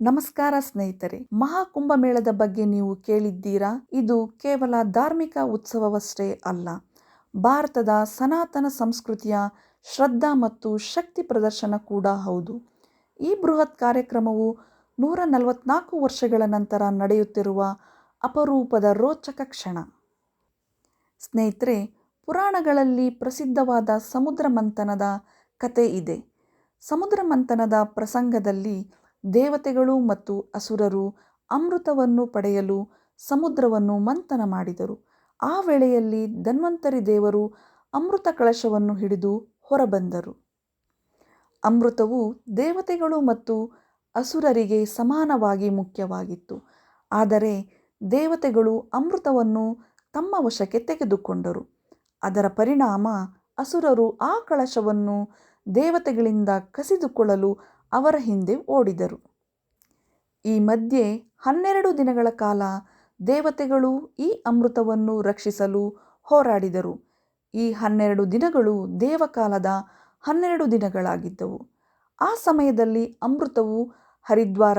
ನಮಸ್ಕಾರ ಸ್ನೇಹಿತರೆ, ಮಹಾಕುಂಭಮೇಳದ ಬಗ್ಗೆ ನೀವು ಕೇಳಿದ್ದೀರಾ? ಇದು ಕೇವಲ ಧಾರ್ಮಿಕ ಉತ್ಸವವಷ್ಟೇ ಅಲ್ಲ. ಭಾರತದ ಸನಾತನ ಸಂಸ್ಕೃತಿಯ ಶ್ರದ್ಧಾ ಮತ್ತು ಶಕ್ತಿ ಪ್ರದರ್ಶನ ಕೂಡ ಹೌದು. ಈ ಬೃಹತ್ ಕಾರ್ಯಕ್ರಮವು ನೂರ ನಲವತ್ನಾಲ್ಕು ವರ್ಷಗಳ ನಂತರ ನಡೆಯುತ್ತಿರುವ ಅಪರೂಪದ ರೋಚಕ ಕ್ಷಣ. ಸ್ನೇಹಿತರೆ, ಪುರಾಣಗಳಲ್ಲಿ ಪ್ರಸಿದ್ಧವಾದ ಸಮುದ್ರ ಮಂಥನದ ಕತೆ ಇದೆ. ಸಮುದ್ರ ಮಂಥನದ ಪ್ರಸಂಗದಲ್ಲಿ ದೇವತೆಗಳು ಮತ್ತು ಅಸುರರು ಅಮೃತವನ್ನು ಪಡೆಯಲು ಸಮುದ್ರವನ್ನು ಮಂಥನ ಮಾಡಿದರು. ಆ ವೇಳೆಯಲ್ಲಿ ಧನ್ವಂತರಿ ದೇವರು ಅಮೃತ ಕಳಶವನ್ನು ಹಿಡಿದು ಹೊರಬಂದರು. ಅಮೃತವು ದೇವತೆಗಳು ಮತ್ತು ಅಸುರರಿಗೆ ಸಮಾನವಾಗಿ ಮುಖ್ಯವಾಗಿತ್ತು. ಆದರೆ ದೇವತೆಗಳು ಅಮೃತವನ್ನು ತಮ್ಮ ವಶಕ್ಕೆ ತೆಗೆದುಕೊಂಡರು. ಅದರ ಪರಿಣಾಮ ಅಸುರರು ಆ ಕಳಶವನ್ನು ದೇವತೆಗಳಿಂದ ಕಸಿದುಕೊಳ್ಳಲು ಅವರ ಹಿಂದೆ ಓಡಿದರು. ಈ ಮಧ್ಯೆ ಹನ್ನೆರಡು ದಿನಗಳ ಕಾಲ ದೇವತೆಗಳು ಈ ಅಮೃತವನ್ನು ರಕ್ಷಿಸಲು ಹೋರಾಡಿದರು. ಈ ಹನ್ನೆರಡು ದಿನಗಳು ದೇವಕಾಲದ ಹನ್ನೆರಡು ದಿನಗಳಾಗಿದ್ದವು. ಆ ಸಮಯದಲ್ಲಿ ಅಮೃತವು ಹರಿದ್ವಾರ,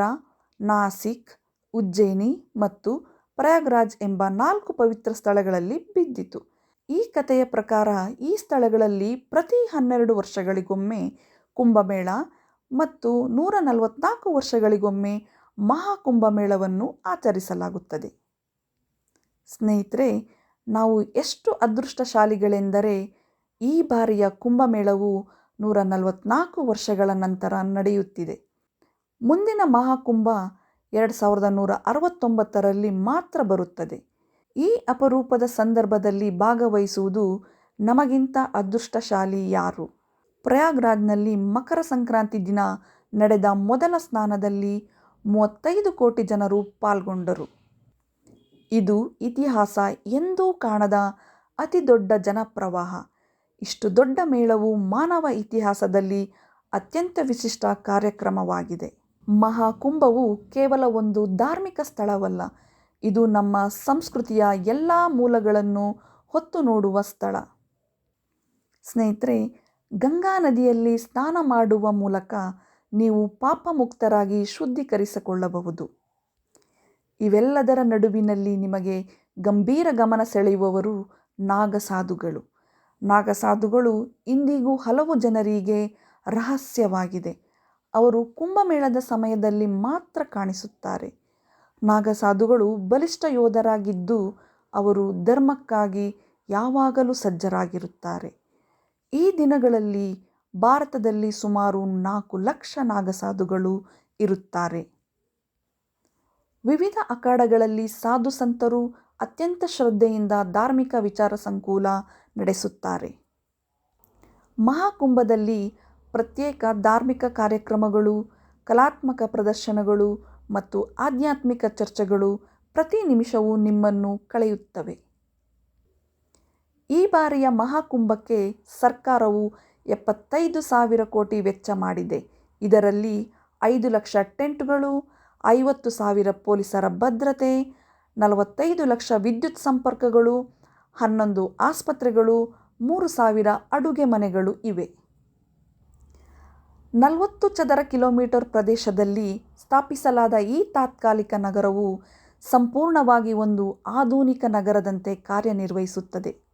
ನಾಸಿಕ್, ಉಜ್ಜಯಿನಿ ಮತ್ತು ಪ್ರಯಾಗ್ರಾಜ್ ಎಂಬ ನಾಲ್ಕು ಪವಿತ್ರ ಸ್ಥಳಗಳಲ್ಲಿ ಬಿದ್ದಿತು. ಈ ಕಥೆಯ ಪ್ರಕಾರ ಈ ಸ್ಥಳಗಳಲ್ಲಿ ಪ್ರತಿ ಹನ್ನೆರಡು ವರ್ಷಗಳಿಗೊಮ್ಮೆ ಕುಂಭಮೇಳ ಮತ್ತು ನೂರ ನಲವತ್ನಾಲ್ಕು ವರ್ಷಗಳಿಗೊಮ್ಮೆ ಮಹಾಕುಂಭಮೇಳವನ್ನು ಆಚರಿಸಲಾಗುತ್ತದೆ. ಸ್ನೇಹಿತರೆ, ನಾವು ಎಷ್ಟು ಅದೃಷ್ಟಶಾಲಿಗಳೆಂದರೆ ಈ ಬಾರಿಯ ಕುಂಭಮೇಳವು ನೂರ ನಲವತ್ನಾಲ್ಕು ವರ್ಷಗಳ ನಂತರ ನಡೆಯುತ್ತಿದೆ. ಮುಂದಿನ ಮಹಾಕುಂಭ ಎರಡು ಸಾವಿರದ ನೂರ ಅರವತ್ತೊಂಬತ್ತರಲ್ಲಿ ಮಾತ್ರ ಬರುತ್ತದೆ. ಈ ಅಪರೂಪದ ಸಂದರ್ಭದಲ್ಲಿ ಭಾಗವಹಿಸುವುದು ನಮಗಿಂತ ಅದೃಷ್ಟಶಾಲಿ ಯಾರು? ಪ್ರಯಾಗ್ರಾಜ್ನಲ್ಲಿ ಮಕರ ಸಂಕ್ರಾಂತಿ ದಿನ ನಡೆದ ಮೊದಲ ಸ್ನಾನದಲ್ಲಿ ಮೂವತ್ತೈದು ಕೋಟಿ ಜನರು ಪಾಲ್ಗೊಂಡರು. ಇದು ಇತಿಹಾಸ ಎಂದೂ ಕಾಣದ ಅತಿ ದೊಡ್ಡ ಜನಪ್ರವಾಹ. ಇಷ್ಟು ದೊಡ್ಡ ಮೇಳವು ಮಾನವ ಇತಿಹಾಸದಲ್ಲಿ ಅತ್ಯಂತ ವಿಶಿಷ್ಟ ಕಾರ್ಯಕ್ರಮವಾಗಿದೆ. ಮಹಾಕುಂಭವು ಕೇವಲ ಒಂದು ಧಾರ್ಮಿಕ ಸ್ಥಳವಲ್ಲ, ಇದು ನಮ್ಮ ಸಂಸ್ಕೃತಿಯ ಎಲ್ಲ ಮೂಲಗಳನ್ನು ಹೊತ್ತು ನೋಡುವ ಸ್ಥಳ. ಸ್ನೇಹಿತರೆ ಗಂಗಾ ನದಿಯಲ್ಲಿ ಸ್ನಾನ ಮಾಡುವ ಮೂಲಕ ನೀವು ಪಾಪಮುಕ್ತರಾಗಿ ಶುದ್ಧೀಕರಿಸಿಕೊಳ್ಳಬಹುದು. ಇವೆಲ್ಲದರ ನಡುವಿನಲ್ಲಿ ನಿಮಗೆ ಗಂಭೀರ ಗಮನ ಸೆಳೆಯುವವರು ನಾಗಸಾಧುಗಳು. ನಾಗಸಾಧುಗಳು ಇಂದಿಗೂ ಹಲವು ಜನರಿಗೆ ರಹಸ್ಯವಾಗಿದೆ. ಅವರು ಕುಂಭಮೇಳದ ಸಮಯದಲ್ಲಿ ಮಾತ್ರ ಕಾಣಿಸುತ್ತಾರೆ. ನಾಗಸಾಧುಗಳು ಬಲಿಷ್ಠ ಯೋಧರಾಗಿದ್ದು ಅವರು ಧರ್ಮಕ್ಕಾಗಿ ಯಾವಾಗಲೂ ಸಜ್ಜರಾಗಿರುತ್ತಾರೆ. ಈ ದಿನಗಳಲ್ಲಿ ಭಾರತದಲ್ಲಿ ಸುಮಾರು ನಾಲ್ಕು ಲಕ್ಷ ನಾಗಸಾಧುಗಳು ಇರುತ್ತಾರೆ. ವಿವಿಧ ಅಖಾಡಗಳಲ್ಲಿ ಸಾಧು ಸಂತರು ಅತ್ಯಂತ ಶ್ರದ್ಧೆಯಿಂದ ಧಾರ್ಮಿಕ ವಿಚಾರ ಸಂಕುಲ ನಡೆಸುತ್ತಾರೆ. ಮಹಾಕುಂಭದಲ್ಲಿ ಪ್ರತ್ಯೇಕ ಧಾರ್ಮಿಕ ಕಾರ್ಯಕ್ರಮಗಳು, ಕಲಾತ್ಮಕ ಪ್ರದರ್ಶನಗಳು ಮತ್ತು ಆಧ್ಯಾತ್ಮಿಕ ಚರ್ಚೆಗಳು ಪ್ರತಿ ನಿಮಿಷವೂ ನಿಮ್ಮನ್ನು ಕಳೆಯುತ್ತವೆ. ಈ ಬಾರಿಯ ಮಹಾಕುಂಭಕ್ಕೆ ಸರ್ಕಾರವು ಎಪ್ಪತ್ತೈದು ಸಾವಿರ ಕೋಟಿ ವೆಚ್ಚ ಮಾಡಿದೆ. ಇದರಲ್ಲಿ ಐದು ಲಕ್ಷ ಟೆಂಟ್ಗಳು, ಐವತ್ತು ಸಾವಿರ ಪೊಲೀಸರ ಭದ್ರತೆ, ನಲವತ್ತೈದು ಲಕ್ಷ ವಿದ್ಯುತ್ ಸಂಪರ್ಕಗಳು, ಹನ್ನೊಂದು ಆಸ್ಪತ್ರೆಗಳು, ಮೂರು ಸಾವಿರ ಅಡುಗೆ ಮನೆಗಳು ಇವೆ. ನಲವತ್ತು ಚದರ ಕಿಲೋಮೀಟರ್ ಪ್ರದೇಶದಲ್ಲಿ ಸ್ಥಾಪಿಸಲಾದ ಈ ತಾತ್ಕಾಲಿಕ ನಗರವು ಸಂಪೂರ್ಣವಾಗಿ ಒಂದು ಆಧುನಿಕ ನಗರದಂತೆ ಕಾರ್ಯನಿರ್ವಹಿಸುತ್ತದೆ.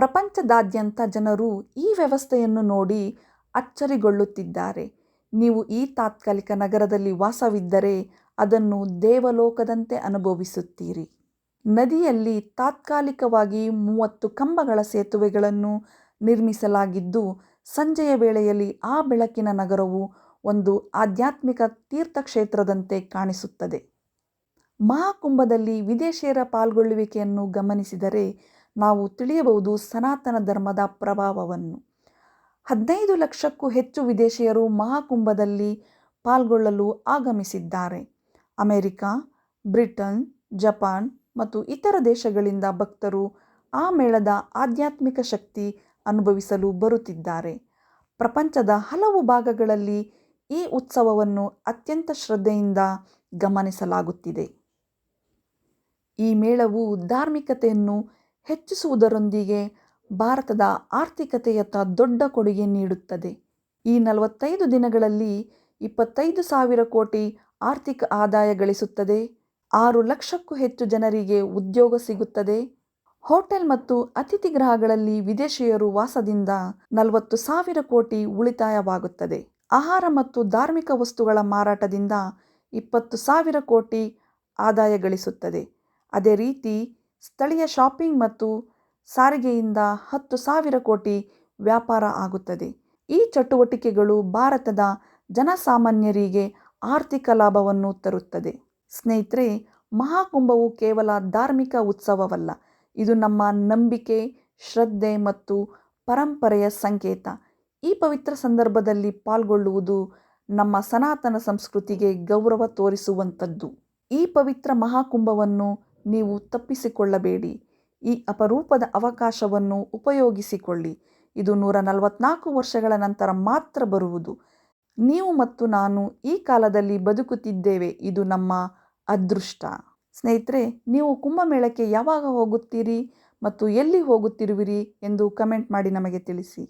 ಪ್ರಪಂಚದಾದ್ಯಂತ ಜನರು ಈ ವ್ಯವಸ್ಥೆಯನ್ನು ನೋಡಿ ಅಚ್ಚರಿಗೊಳ್ಳುತ್ತಿದ್ದಾರೆ. ನೀವು ಈ ತಾತ್ಕಾಲಿಕ ನಗರದಲ್ಲಿ ವಾಸವಿದ್ದರೆ ಅದನ್ನು ದೇವಲೋಕದಂತೆ ಅನುಭವಿಸುತ್ತೀರಿ. ನದಿಯಲ್ಲಿ ತಾತ್ಕಾಲಿಕವಾಗಿ ಮೂವತ್ತು ಕಂಬಗಳ ಸೇತುವೆಗಳನ್ನು ನಿರ್ಮಿಸಲಾಗಿದ್ದು, ಸಂಜೆಯ ವೇಳೆಯಲ್ಲಿ ಆ ಬೆಳಕಿನ ನಗರವು ಒಂದು ಆಧ್ಯಾತ್ಮಿಕ ತೀರ್ಥಕ್ಷೇತ್ರದಂತೆ ಕಾಣಿಸುತ್ತದೆ. ಮಹಾಕುಂಭದಲ್ಲಿ ವಿದೇಶಿಯರ ಪಾಲ್ಗೊಳ್ಳುವಿಕೆಯನ್ನು ಗಮನಿಸಿದರೆ ನಾವು ತಿಳಿಯಬಹುದು ಸನಾತನ ಧರ್ಮದ ಪ್ರಭಾವವನ್ನು. ಹದಿನೈದು ಲಕ್ಷಕ್ಕೂ ಹೆಚ್ಚು ವಿದೇಶಿಯರು ಮಹಾಕುಂಭದಲ್ಲಿ ಪಾಲ್ಗೊಳ್ಳಲು ಆಗಮಿಸಿದ್ದಾರೆ. ಅಮೆರಿಕ, ಬ್ರಿಟನ್, ಜಪಾನ್ ಮತ್ತು ಇತರ ದೇಶಗಳಿಂದ ಭಕ್ತರು ಆ ಮೇಳದ ಆಧ್ಯಾತ್ಮಿಕ ಶಕ್ತಿ ಅನುಭವಿಸಲು ಬರುತ್ತಿದ್ದಾರೆ. ಪ್ರಪಂಚದ ಹಲವು ಭಾಗಗಳಲ್ಲಿ ಈ ಉತ್ಸವವನ್ನು ಅತ್ಯಂತ ಶ್ರದ್ಧೆಯಿಂದ ಗಮನಿಸಲಾಗುತ್ತಿದೆ. ಈ ಮೇಳವು ಧಾರ್ಮಿಕತೆಯನ್ನು ಹೆಚ್ಚಿಸುವುದರೊಂದಿಗೆ ಭಾರತದ ಆರ್ಥಿಕತೆಯತ್ತ ದೊಡ್ಡ ಕೊಡುಗೆ ನೀಡುತ್ತದೆ. ಈ ನಲವತ್ತೈದು ದಿನಗಳಲ್ಲಿ ಇಪ್ಪತ್ತೈದು ಸಾವಿರ ಕೋಟಿ ಆರ್ಥಿಕ ಆದಾಯ ಗಳಿಸುತ್ತದೆ. ಆರು ಲಕ್ಷಕ್ಕೂ ಹೆಚ್ಚು ಜನರಿಗೆ ಉದ್ಯೋಗ ಸಿಗುತ್ತದೆ. ಹೋಟೆಲ್ ಮತ್ತು ಅತಿಥಿ ಗೃಹಗಳಲ್ಲಿ ವಿದೇಶಿಯರು ವಾಸದಿಂದ ನಲವತ್ತು ಸಾವಿರ ಕೋಟಿ ಉಳಿತಾಯವಾಗುತ್ತದೆ. ಆಹಾರ ಮತ್ತು ಧಾರ್ಮಿಕ ವಸ್ತುಗಳ ಮಾರಾಟದಿಂದ ಇಪ್ಪತ್ತು ಸಾವಿರ ಕೋಟಿ ಆದಾಯ ಗಳಿಸುತ್ತದೆ. ಅದೇ ರೀತಿ ಸ್ಥಳೀಯ ಶಾಪಿಂಗ್ ಮತ್ತು ಸಾರಿಗೆಯಿಂದ ಹತ್ತು ಸಾವಿರ ಕೋಟಿ ವ್ಯಾಪಾರ ಆಗುತ್ತದೆ. ಈ ಚಟುವಟಿಕೆಗಳು ಭಾರತದ ಜನಸಾಮಾನ್ಯರಿಗೆ ಆರ್ಥಿಕ ಲಾಭವನ್ನು ತರುತ್ತದೆ. ಸ್ನೇಹಿತರೆ, ಮಹಾಕುಂಭವು ಕೇವಲ ಧಾರ್ಮಿಕ ಉತ್ಸವವಲ್ಲ, ಇದು ನಮ್ಮ ನಂಬಿಕೆ, ಶ್ರದ್ಧೆ ಮತ್ತು ಪರಂಪರೆಯ ಸಂಕೇತ. ಈ ಪವಿತ್ರ ಸಂದರ್ಭದಲ್ಲಿ ಪಾಲ್ಗೊಳ್ಳುವುದು ನಮ್ಮ ಸನಾತನ ಸಂಸ್ಕೃತಿಗೆ ಗೌರವ ತೋರಿಸುವಂಥದ್ದು. ಈ ಪವಿತ್ರ ಮಹಾಕುಂಭವನ್ನು ನೀವು ತಪ್ಪಿಸಿಕೊಳ್ಳಬೇಡಿ. ಈ ಅಪರೂಪದ ಅವಕಾಶವನ್ನು ಉಪಯೋಗಿಸಿಕೊಳ್ಳಿ. ಇದು ನೂರ ನಲವತ್ನಾಲ್ಕು ವರ್ಷಗಳ ನಂತರ ಮಾತ್ರ ಬರುವುದು. ನೀವು ಮತ್ತು ನಾನು ಈ ಕಾಲದಲ್ಲಿ ಬದುಕುತ್ತಿದ್ದೇವೆ. ಇದು ನಮ್ಮ ಅದೃಷ್ಟ. ಸ್ನೇಹಿತರೆ, ನೀವು ಕುಂಭಮೇಳಕ್ಕೆ ಯಾವಾಗ ಹೋಗುತ್ತೀರಿ ಮತ್ತು ಎಲ್ಲಿ ಹೋಗುತ್ತಿರುವಿರಿ ಎಂದು ಕಮೆಂಟ್ ಮಾಡಿ ನಮಗೆ ತಿಳಿಸಿ.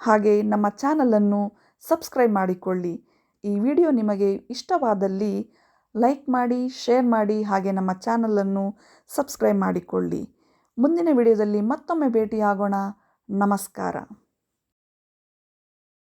ಹಾಗೆ ನಮ್ಮ ಚಾನಲನ್ನು ಸಬ್ಸ್ಕ್ರೈಬ್ ಮಾಡಿಕೊಳ್ಳಿ. ಈ ವಿಡಿಯೋ ನಿಮಗೆ ಇಷ್ಟವಾದಲ್ಲಿ ಲೈಕ್ ಮಾಡಿ ಶೇರ್ ಮಾಡಿ ಹಾಗೆ ನಮ್ಮ ಚಾನಲನ್ನು ಸಬ್ಸ್ಕ್ರೈಬ್ ಮಾಡಿಕೊಳ್ಳಿ. ಮುಂದಿನ ವಿಡಿಯೋದಲ್ಲಿ ಮತ್ತೊಮ್ಮೆ ಭೇಟಿಯಾಗೋಣ. ನಮಸ್ಕಾರ.